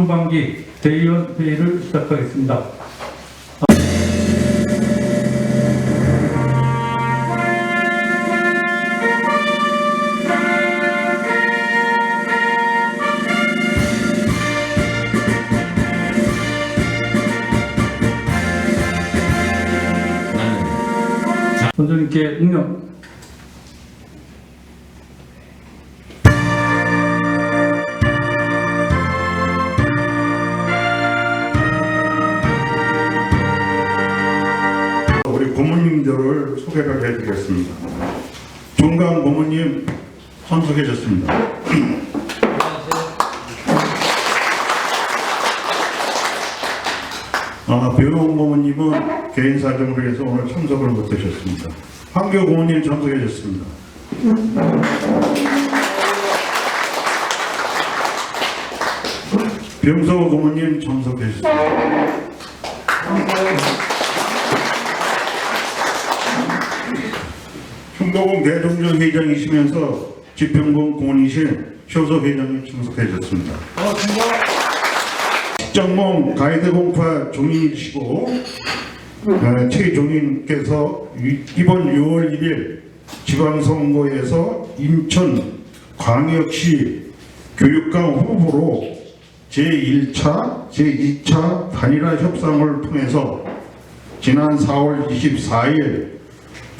상반기 대의원 회의를 시작하겠습니다. 원장님께 응명 우리 고모님들을 소개를 해드리겠습니다. 종강 고모님 참석해주셨습니다. 아, 배우원 고모님은 개인 사정으로 해서 오늘 참석을 못하셨습니다. 황교 고모님 참석해주셨습니다. 병서 고모님 참석해주셨습니다. 충도공 대동정 회장이시면서 지평공 공원이신 효소 회장님 참석해 주셨습니다. 식정몽 가이드 공파 종인이시고 어, 최종인께서 이- 이번 6월 1일 지방선거에서 인천 광역시 교육감 후보로 제1차, 제2차 단일화 협상을 통해서 지난 4월 24일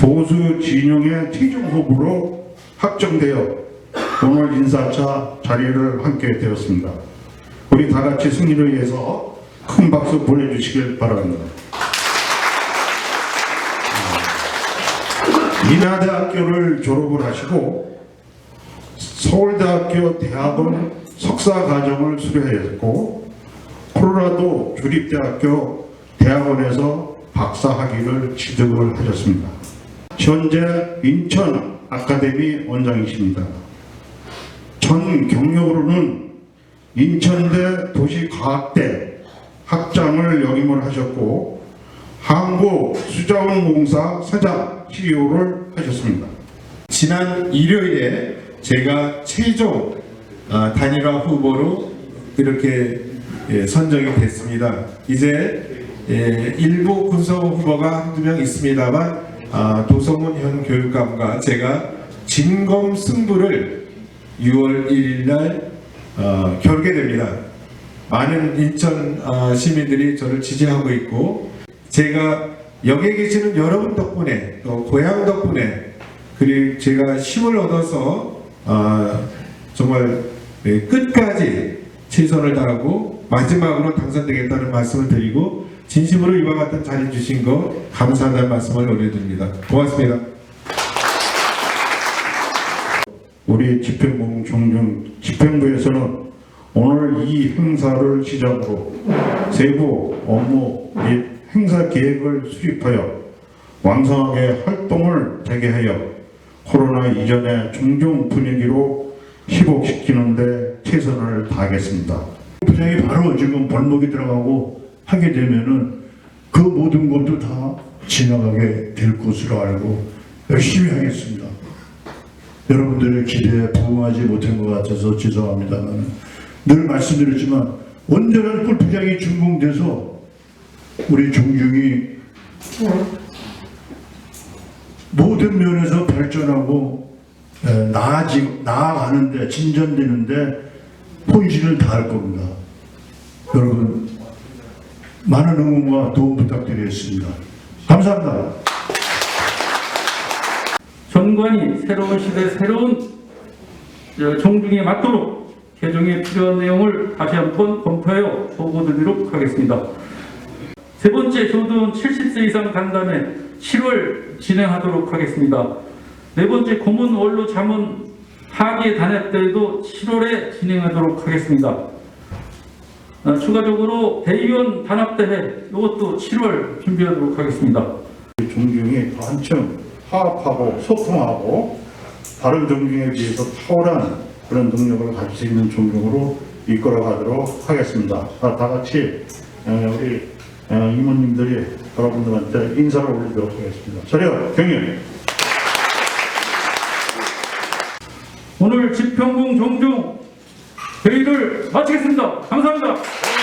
보수 진영의 최종 후보로 확정되어 오늘 인사차 자리를 함께 되었습니다. 우리 다 같이 승리를 위해서 큰 박수 보내주시길 바랍니다. 인하대학교를 졸업을 하시고 서울대학교 대학원 석사과정을 수료했고 콜로라도 주립대학교 대학원에서 박사학위를 취득을 하셨습니다. 현재 인천 아카데미 원장이십니다. 전 경력으로는 인천대 도시과학대 학장을 역임을 하셨고 한국 수자원공사 사장 CEO를 하셨습니다. 지난 일요일에 제가 최종 아, 단일화 후보로 이렇게 예, 선정이 됐습니다. 이제 예, 일부 군소 후보가 한두 명 있습니다만 아, 도성훈 현 교육감과 제가 진검 승부를 6월 1일 날 어, 겨루게 됩니다. 많은 인천 어, 시민들이 저를 지지하고 있고 제가 여기에 계시는 여러분 덕분에 또 고향 덕분에 그리고 제가 힘을 얻어서 어, 정말 예, 끝까지 최선을 다하고 마지막으로 당선되겠다는 말씀을 드리고 진심으로 이와 같은 자리 주신 거 감사하다는 말씀을 올려드립니다. 고맙습니다. 우리 집행부 종중 집행부에서는 오늘 이 행사를 시작으로 세부 업무 및 행사 계획을 수립하여 왕성하게 활동을 재개하여 코로나 이전의 중종 분위기로 희복시키는 데 최선을 다하겠습니다. 부장이 바로 지금 발목이 들어가고 하게 되면은 그 모든 것도 다 지나가게 될 것으로 알고 열심히 하겠습니다. 여러분들의 기대에 부응하지 못한 것 같아서 죄송합니다만 늘 말씀드렸지만 온전한 골프장이 준공돼서 우리 종중이 모든 면에서 발전하고 에, 나아지, 나아가는데 진전되는데 혼신을 다할 겁니다. 여러분 많은 응원과 도움 부탁드리겠습니다. 감사합니다. 전관이 새로운 시대 새로운 어, 종중에 맞도록 개정에 필요한 내용을 다시 한번 검토하여 보고드리도록 하겠습니다. 세 번째 교도원 70세 이상 간담회 7월 진행하도록 하겠습니다. 네 번째 고문 원로 자문 학예 단합대회도 7월에 진행하도록 하겠습니다. 어, 추가적으로 대의원 단합대회 이것도 7월 준비하도록 하겠습니다. 종중이 한층 화합하고 소통하고 다른 종중에 비해서 탁월한 그런 능력을 가질 수 있는 종중으로 이끌어가도록 하겠습니다. 자, 다 같이 에, 우리 에, 이모님들이 여러분들한테 인사를 올리도록 하겠습니다. 차렷 경례. 오늘 지평궁 종중 회의를 마치겠습니다. 감사합니다.